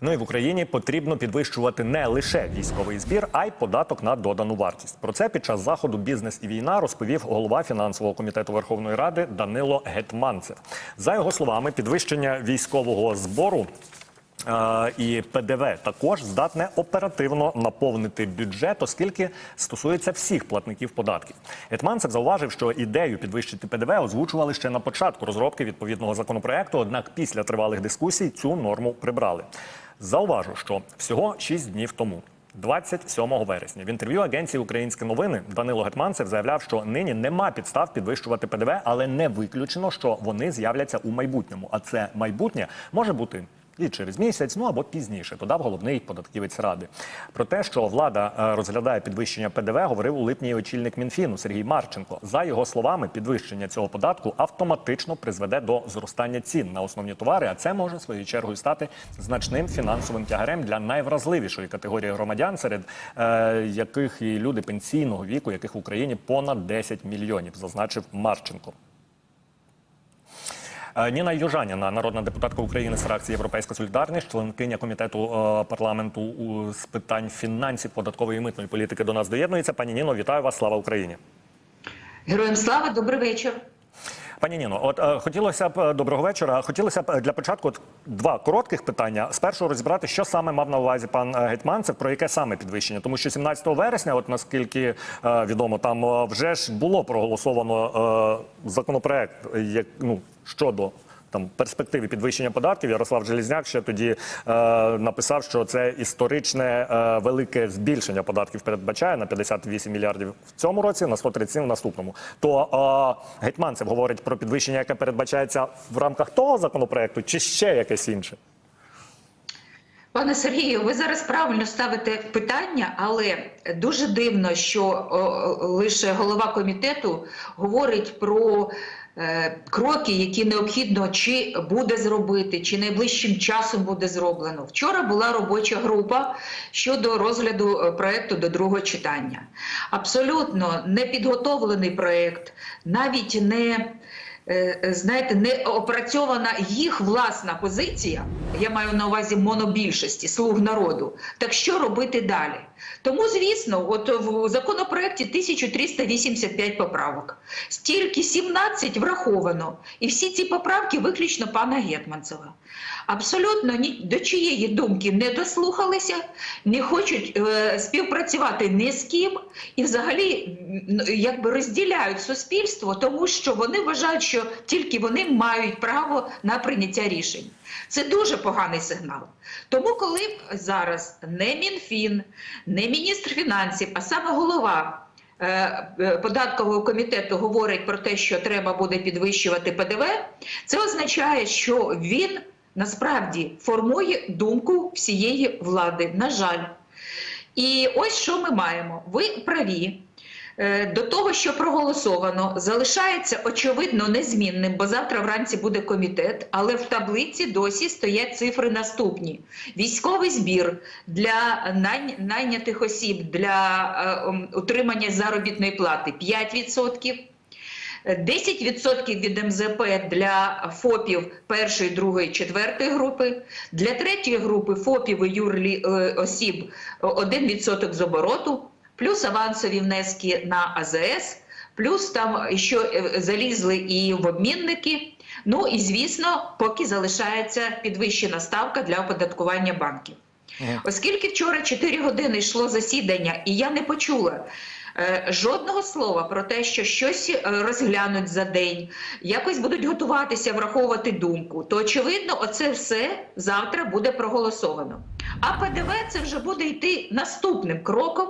Ну і в Україні потрібно підвищувати не лише військовий збір, а й податок на додану вартість. Про це під час заходу бізнес і війна розповів голова фінансового комітету Верховної Ради Данило Гетманцев. За його словами, підвищення військового збору. Е, І ПДВ також здатне оперативно наповнити бюджет, оскільки стосується всіх платників податків. Гетманцев зауважив, що ідею підвищити ПДВ озвучували ще на початку розробки відповідного законопроекту. Однак після тривалих дискусій цю норму прибрали. Зауважу, що всього 6 днів тому. 27 вересня в інтерв'ю агенції Українські новини Данило Гетманцев заявляв, що нині нема підстав підвищувати ПДВ, але не виключено, що вони з'являться у майбутньому. А це майбутнє може бути і через місяць, ну або пізніше, додав головний податківець ради. Про те, що влада е, розглядає підвищення ПДВ, говорив у липні очільник Мінфіну Сергій Марченко. За його словами, підвищення цього податку автоматично призведе до зростання цін на основні товари, а це може своєю чергою стати значним фінансовим тягарем для найвразливішої категорії громадян, серед е, яких і люди пенсійного віку, яких в Україні понад 10 мільйонів, зазначив Марченко. Е, Ніна Южаніна, народна депутатка України з фракції Європейська Солідарність, членкиня комітету е, парламенту з питань фінансів, податкової і митної політики до нас доєднується. Пані Ніно, вітаю вас! Слава Україні! Героям слава, добрий вечір. Пані Ніно, от е, хотілося б е, доброго вечора. Хотілося б е, для початку от, два коротких питання. Спершу розібрати, що саме мав на увазі пан Гетьманцев, про яке саме підвищення, тому що 17 вересня, от наскільки е, відомо, там е, вже ж було проголосовано е, законопроект, е, як ну щодо. Там перспективи підвищення податків Ярослав Желізняк ще тоді е, написав, що це історичне е, велике збільшення податків передбачає на 58 мільярдів в цьому році, на 137 в наступному. То е, Гетманцев говорить про підвищення, яке передбачається в рамках того законопроекту, чи ще якесь інше? Пане Сергію, ви зараз правильно ставите питання, але дуже дивно, що о, лише голова комітету говорить про кроки, які необхідно чи буде зробити, чи найближчим часом буде зроблено. Вчора була робоча група щодо розгляду е, проекту до другого читання. Абсолютно непідготовлений проект, навіть не е, знаєте, не опрацьована їх власна позиція. Я маю на увазі монобільшості слуг народу. Так що робити далі? Тому, звісно, от в законопроекті 1385 поправок. Стільки 17 враховано, і всі ці поправки виключно пана Гетманцева. Абсолютно ні до чиєї думки не дослухалися, не хочуть е, співпрацювати ні з ким, і взагалі якби розділяють суспільство, тому що вони вважають, що тільки вони мають право на прийняття рішень. Це дуже поганий сигнал. Тому, коли зараз не Мінфін, не міністр фінансів, а саме голова. е, е, Податкового комітету говорить про те, що треба буде підвищувати ПДВ. Це означає, що він насправді формує думку всієї влади. На жаль, і ось що ми маємо. Ви праві. Е, До того, що проголосовано, залишається очевидно незмінним, бо завтра вранці буде комітет, але в таблиці досі стоять цифри наступні: військовий збір для найнятих осіб для е, ем, утримання заробітної плати 5%. 10% від МЗП для ФОПів першої, другої, четвертої групи, для третьої групи ФОПів і юрлі е, осіб 1% з обороту, плюс авансові внески на АЗС, плюс там ще е, залізли і в обмінники. Ну і звісно, поки залишається підвищена ставка для оподаткування банків. Оскільки вчора 4 години йшло засідання, і я не почула е, жодного слова про те, що щось е, розглянуть за день, якось будуть готуватися, враховувати думку, то очевидно, оце все завтра буде проголосовано. А ПДВ це вже буде йти наступним кроком.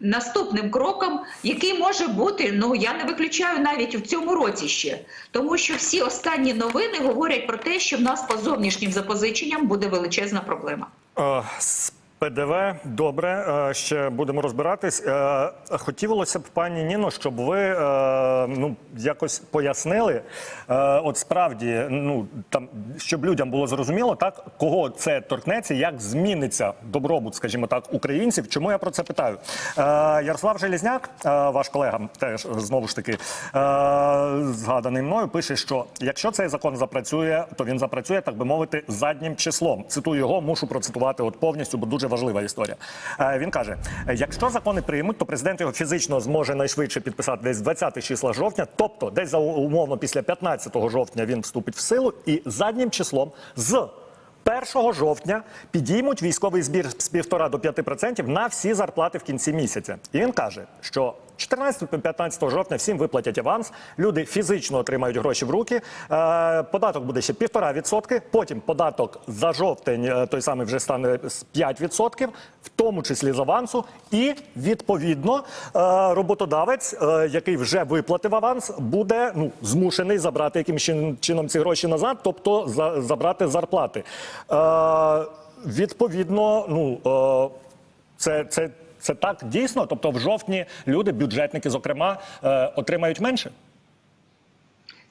Наступним кроком, який може бути, ну я не виключаю навіть в цьому році ще, тому що всі останні новини говорять про те, що в нас по зовнішнім запозиченням буде величезна проблема. ПДВ, добре, е, ще будемо розбиратись. Е, Хотілося б, пані Ніно, щоб ви е, ну якось пояснили, от справді, ну там щоб людям було зрозуміло, так кого це торкнеться, як зміниться добробут, скажімо так, українців. Чому я про це питаю? Ярослав Желізняк, ваш колега, теж знову ж таки згаданий мною, пише, що якщо цей закон запрацює, то він запрацює, так би мовити, заднім числом. Цитую його, мушу процитувати от повністю, бо дуже важлива історія. Е, Він каже: якщо закони приймуть, то президент його фізично зможе найшвидше підписати десь 20 числа жовтня, тобто десь за умовно після 15 жовтня він вступить в силу, і заднім числом з 1 жовтня підіймуть військовий збір з 1,5 до 5% на всі зарплати в кінці місяця. І він каже, що 14-15 жовтня всім виплатять аванс, люди фізично отримають гроші в руки. Е, податок буде ще 1,5%, потім податок за жовтень е, той самий вже стане з 5%, в тому числі з авансу. І відповідно е, роботодавець, який вже виплатив аванс, буде ну, змушений забрати якимось чин- чином ці гроші назад, тобто за, забрати зарплати. Відповідно, ну. Це, це, це так дійсно? Тобто в жовтні люди, бюджетники, зокрема, е, отримають менше?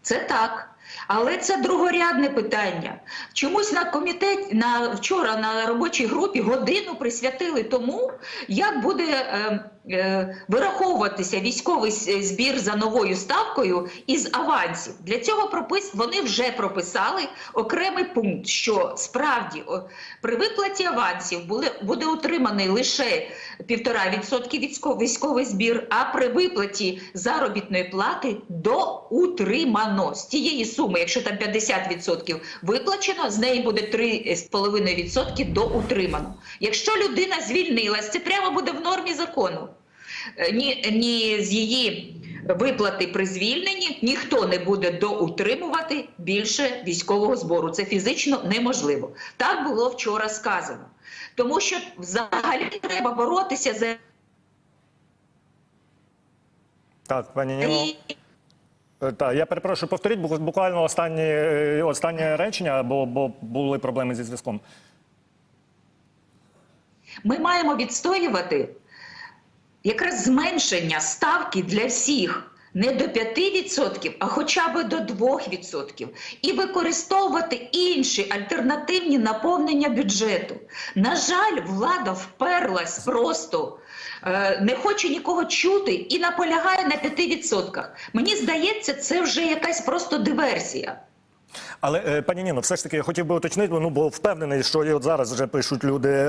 Це так. Але це другорядне питання. Чомусь на комітеті на вчора на робочій групі годину присвятили тому, як буде е, е, вираховуватися військовий збір за новою ставкою із авансів. Для цього пропис вони вже прописали окремий пункт, що справді при виплаті авансів буде, буде утриманий лише 1,5% військовий, військовий збір, а при виплаті заробітної плати до утримано з тієї суми, якщо там 50% виплачено, з неї буде 3,5% до утримано. Якщо людина звільнилась, це прямо буде в нормі закону. Е, Ні, ні з її виплати при звільненні ніхто не буде доутримувати більше військового збору. Це фізично неможливо. Так було вчора сказано. Тому що взагалі треба боротися за Так, пані Ніно. Е, Так, я перепрошую, повторіть бу- буквально останні, е, останнє речення, бо, бо були проблеми зі зв'язком. Ми маємо відстоювати якраз зменшення ставки для всіх. Не до 5%, а хоча б до 2%. І використовувати інші альтернативні наповнення бюджету. На жаль, влада вперлась просто, е, не хоче нікого чути і наполягає на 5%. Мені здається, це вже якась просто диверсія. Але е, пані Ніно, все ж таки я хотів би уточнити, ну бо впевнений, що і от зараз вже пишуть люди е,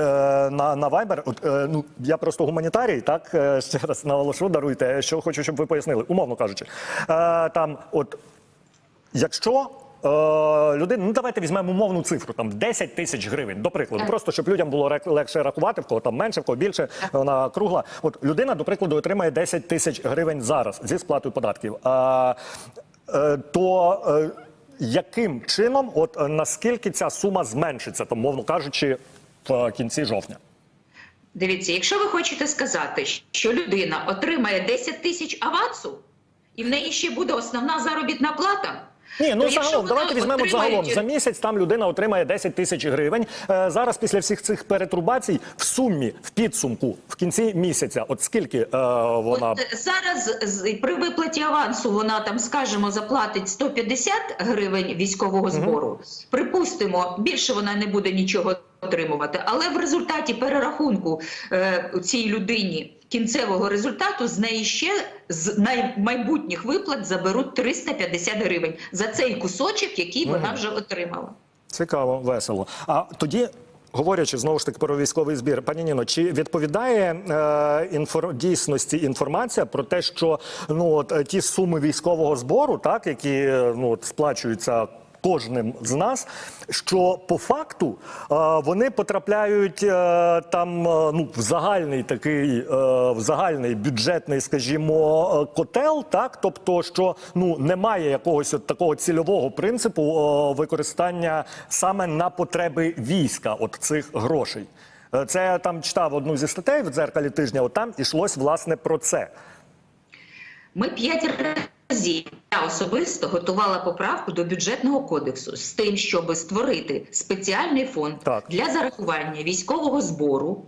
на, на Viber. От, е, ну я просто гуманітарій, так ще раз наголошу, даруйте, що хочу, щоб ви пояснили, умовно кажучи. Там, от якщо. Людина, ну давайте візьмемо умовну цифру, там 10 тисяч гривень, до прикладу, Так. просто щоб людям було легше рахувати, в кого там менше, в кого більше, вона кругла. От людина, до прикладу, отримає 10 тисяч гривень зараз зі сплатою податків. А, то яким чином, от е, наскільки ця сума зменшиться, то мовно кажучи, в е, кінці жовтня? Дивіться, якщо ви хочете сказати, що людина отримає 10 тисяч авансу, і в неї ще буде основна заробітна плата. Ні, ну то загалом, давайте візьмемо загалом. За місяць там людина отримає 10 тисяч гривень. Е, зараз після всіх цих перетрубацій в сумі, в підсумку, кінці місяця, от скільки е, вона. От е, зараз при виплаті авансу вона там, скажімо, заплатить 150 гривень військового збору. Припустимо, більше вона не буде нічого отримувати. Але в результаті перерахунку е, цій людині кінцевого результату з неї ще з майбутніх виплат заберуть 350 гривень за цей кусочок, який вона вже отримала. Цікаво, весело. А тоді. Говорячи знову ж таки про військовий збір, пані Ніно, чи відповідає е, інфор... дійсності інформація про те, що ну от е, ті суми військового збору, так які е, ну от, сплачуються кожним з нас, що по факту е, вони потрапляють е, там е, ну в загальний такий в загальний бюджетний, скажімо, котел, так тобто, що ну немає якогось от такого цільового принципу використання саме на потреби війська, от цих грошей. Це я там читав одну зі статей в дзеркалі тижня. От там ішлось власне про це. Ми п'ять разів я особисто готувала поправку до бюджетного кодексу з тим, щоб створити спеціальний фонд Так. для зарахування військового збору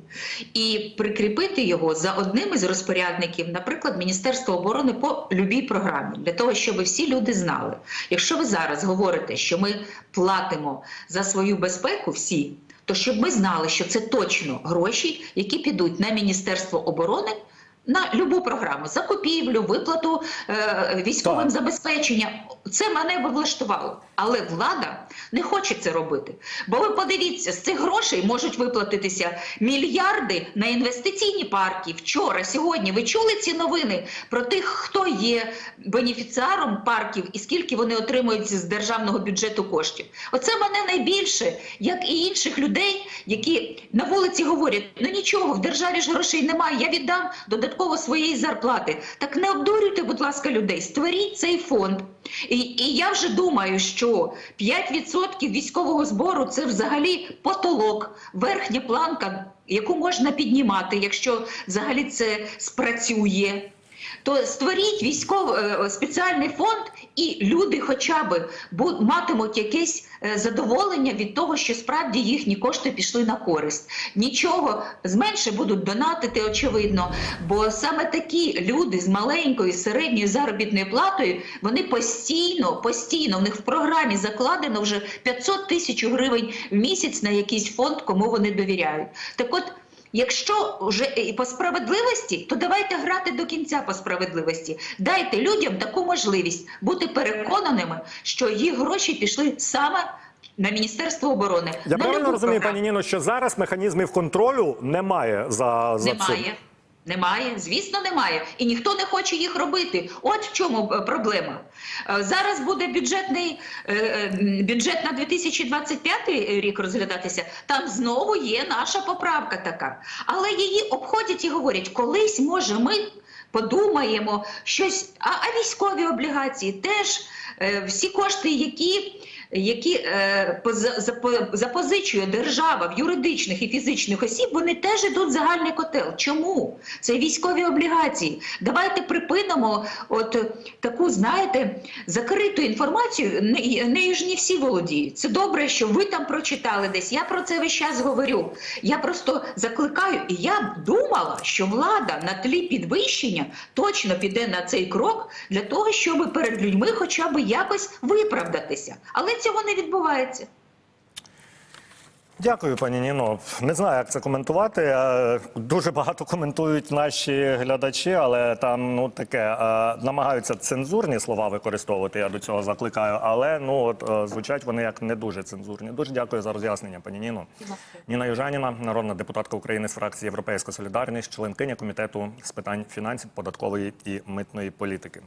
і прикріпити його за одним із розпорядників, наприклад, Міністерства оборони по любій програмі, для того, щоб всі люди знали. Якщо ви зараз говорите, що ми платимо за свою безпеку всі, то щоб ми знали, що це точно гроші, які підуть на Міністерство оборони. На любу програму закупівлю, виплату е, військовим Так. забезпечення. Це мене би влаштувало. Але влада не хоче це робити. Бо ви подивіться, з цих грошей можуть виплатитися мільярди на інвестиційні парки. Вчора, сьогодні ви чули ці новини про тих, хто є бенефіціаром парків і скільки вони отримують з державного бюджету коштів. Оце мене найбільше, як і інших людей, які на вулиці говорять: ну нічого, в державі ж грошей немає. Я віддам додатково своєї зарплати. Так не обдурюйте, будь ласка, людей. Створіть цей фонд. І, і я вже думаю, що 5% військового збору це взагалі потолок, верхня планка, яку можна піднімати, якщо взагалі це спрацює. То створіть військовий е, спеціальний фонд, і люди хоча б матимуть якесь е, задоволення від того, що справді їхні кошти пішли на користь. Нічого зменше будуть донатити, очевидно. Бо саме такі люди з маленькою середньою заробітною платою вони постійно, постійно в них в програмі закладено вже 500 тисяч гривень в місяць на якийсь фонд, кому вони довіряють. Так от. Якщо вже і по справедливості, то давайте грати до кінця по справедливості. Дайте людям таку можливість бути переконаними, що їх гроші пішли саме на Міністерство оборони. Я на правильно розумію, програму. пані Ніно, що зараз механізмів контролю немає за, за цим? Немає. Звісно, немає. І ніхто не хоче їх робити. От в чому е, проблема. Е, Зараз буде бюджетний е, бюджет на 2025 рік розглядатися. Там знову є наша поправка така. Але її обходять і говорять, колись може ми подумаємо щось. А, а військові облігації теж всі кошти, які. Які е, запозичує держава в юридичних і фізичних осіб, вони теж йдуть в загальний котел. Чому? Це військові облігації. Давайте припинимо от таку, знаєте, закриту інформацію. Не- Нею ж не всі володіють. Це добре, що ви там прочитали десь. Я про це весь час говорю. Я просто закликаю, і я думала, що влада на тлі підвищення точно піде на цей крок для того, щоб перед людьми хоча б якось виправдатися. Але цього не відбувається. Дякую, пані Ніно. Не знаю, як це коментувати. Е, Дуже багато коментують наші глядачі, але там ну таке е, намагаються цензурні слова використовувати. Я до цього закликаю. Але ну от е, звучать вони як не дуже цензурні. Дуже дякую за роз'яснення, пані Ніно. Ніна Южаніна, народна депутатка України з фракції Європейська Солідарність, членкиня комітету з питань фінансів, податкової і митної політики.